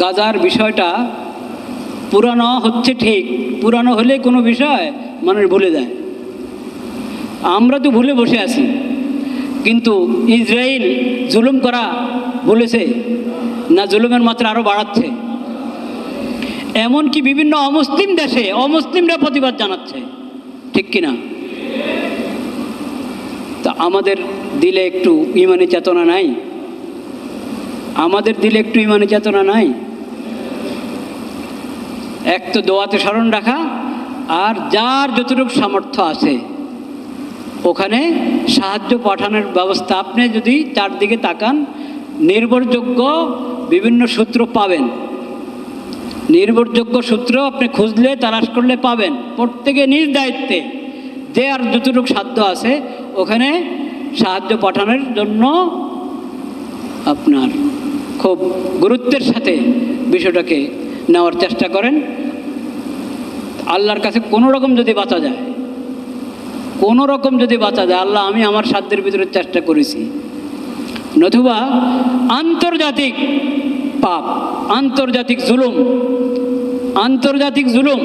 গাজার বিষয়টা পুরানো হচ্ছে ঠিক, পুরানো হলে কোনো বিষয় মানুষ ভুলে যায়। আমরা তো ভুলে বসে আছি, কিন্তু ইসরায়েল জুলুম করা বলেছে না জুলুমের মাত্রা আরও বাড়াচ্ছে। এমনকি বিভিন্ন অমুসলিম দেশে অমুসলিমরা প্রতিবাদ জানাচ্ছে, ঠিক কিনা? তা আমাদের দিলে একটু ইমানি চেতনা নাই? আমাদের দিলে একটু ইমানি চেতনা নাই। এক তো দোয়াতে স্মরণ রাখা, আর যার যতটুকু সামর্থ্য আছে, ওখানে সাহায্য পাঠানোর ব্যবস্থা আপনি যদি চারদিকে তাকান, নির্ভরযোগ্য বিভিন্ন সূত্র পাবেন। নির্ভরযোগ্য সূত্র আপনি খুঁজলে, তালাশ করলে পাবেন, প্রত্যেকে নিজ দায়িত্বে। যে আর যতটুকু সাধ্য আছে, ওখানে সাহায্য পাঠানোর জন্য আপনার খুব গুরুত্বের সাথে বিষয়টাকে নেওয়ার চেষ্টা করেন। আল্লাহর কাছে কোনো রকম যদি বাঁচা যায়, কোনো রকম যদি বাঁচা যায়, আল্লাহ, আমি আমার সাধ্যের ভিতরে চেষ্টা করেছি। নতুবা আন্তর্জাতিক পাপ, আন্তর্জাতিক জুলুম আন্তর্জাতিক জুলুম,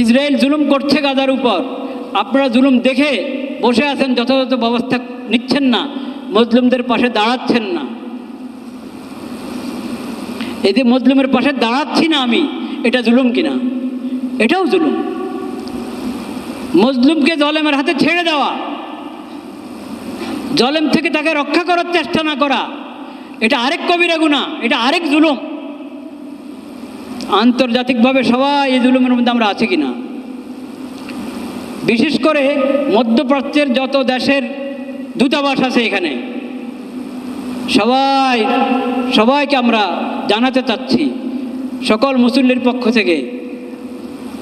ইসরায়েল জুলুম করছে গাজার উপর। আপনারা জুলুম দেখে বসে আছেন, যথাযথ ব্যবস্থা নিচ্ছেন না, মুসলিমদের পাশে দাঁড়াচ্ছেন না। এই যে মুসলিমের পাশে দাঁড়াচ্ছি না আমি। এটা জুলুম কিনা? এটাও জুলুম। মজলুমকে জলেমের হাতে ছেড়ে দেওয়া। জলেম থেকে তাকে রক্ষা করার চেষ্টা না করা। এটা আরেক কবিরা গুণা, এটা আরেক জুলুম। আন্তর্জাতিকভাবে সবাই এই জুলুমের মধ্যে আমরা আছি কিনা? বিশেষ করে মধ্যপ্রাচ্যের যত দেশের দূতাবাস আছে এখানে সবাই, সবাইকে আমরা জানাতে চাচ্ছি, সকল মুসল্লির পক্ষ থেকে,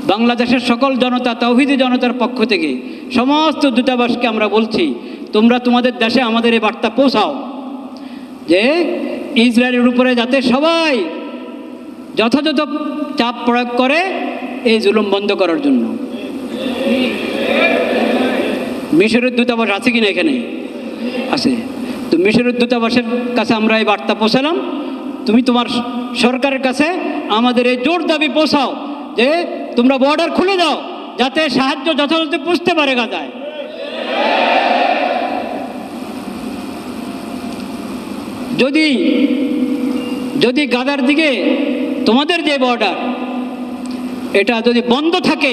বাংলাদেশের সকল জনতা, তৌহিদি জনতার পক্ষ থেকে, সমস্ত দূতাবাসকে আমরা বলছি, তোমরা তোমাদের দেশে আমাদের এই বার্তা পৌঁছাও, যে ইসরায়েলের উপরে যাতে সবাই যথাযথ চাপ প্রয়োগ করে এই জুলুম বন্ধ করার জন্য। মিশরের দূতাবাস আছে কিনা এখানে? আছে। তো মিশরের দূতাবাসের কাছে আমরা এই বার্তা পৌঁছালাম। তুমি তোমার সরকারের কাছে আমাদের এই জোর দাবি পৌঁছাও যে তোমরা বর্ডার খুলে দাও, যাতে সাহায্য যথাযথ পুষতে পারে গাজায়। যদি যদি গাদার দিকে তোমাদের যে বর্ডার এটা যদি বন্ধ থাকে,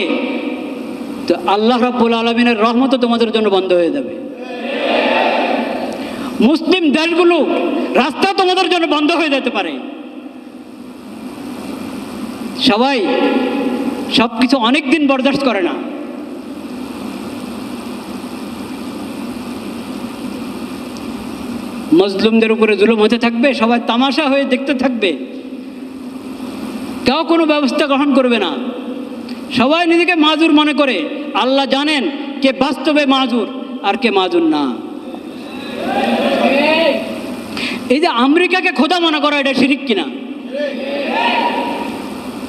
তো আল্লাহ রাব্বুল আলমিনের রহমত তোমাদের জন্য বন্ধ হয়ে যাবে। মুসলিম দেশগুলো রাস্তা তোমাদের জন্য বন্ধ হয়ে যেতে পারে। সবাই সব কিছু অনেক দিন বরদাস্ত করে না। মজলুমদের উপরে জুলুম হতে থাকবে, সবাই তামাশা হয়ে দেখতে থাকবে। কেউ কোনো ব্যবস্থা গ্রহণ করবে না। সবাই নিজেকে মাজুর মনে করে, আল্লাহ জানেন কে বাস্তবে মাজুর আর কে মাজুর না। এই যে আমেরিকাকে খোদা মনে করা এটা শিরিক কিনা?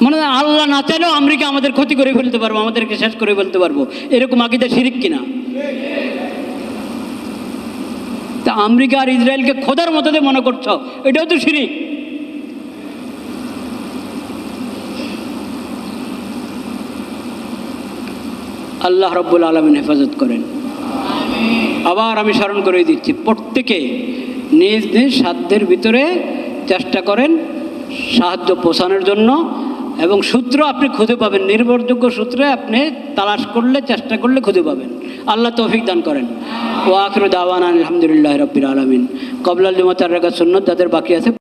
মানে আল্লাহ না চাইলেও আমেরিকা আমাদের ক্ষতি করে ফেলতে পারব, আমাদেরকে শেষ করে ফেলতে পারব। এরকম আকিদা শিরিক কিনা? তা আমেরিকা আর ইসরায়েলকে খোদার মতো মনে করছ, এটাও তো শিরিক। আল্লাহ রব্বুল আলমিন হেফাজত করেন। আবার আমি স্মরণ করে দিচ্ছি, প্রত্যেকে নিজ নিজ সাধ্যের ভিতরে চেষ্টা করেন সাহায্য পৌঁছানোর জন্য এবং সূত্র আপনি খুঁজে পাবেন, নির্ভরযোগ্য সূত্রে আপনি তালাশ করলে, চেষ্টা করলে খুঁজে পাবেন। আল্লাহ তৌফিক দান করেন। ও আখর দাওয়ান আলহামদুলিল্লাহ রব্বির আলমিন। কবলাল জুমাতার রেখা সুন্নত যাদের বাকি আছে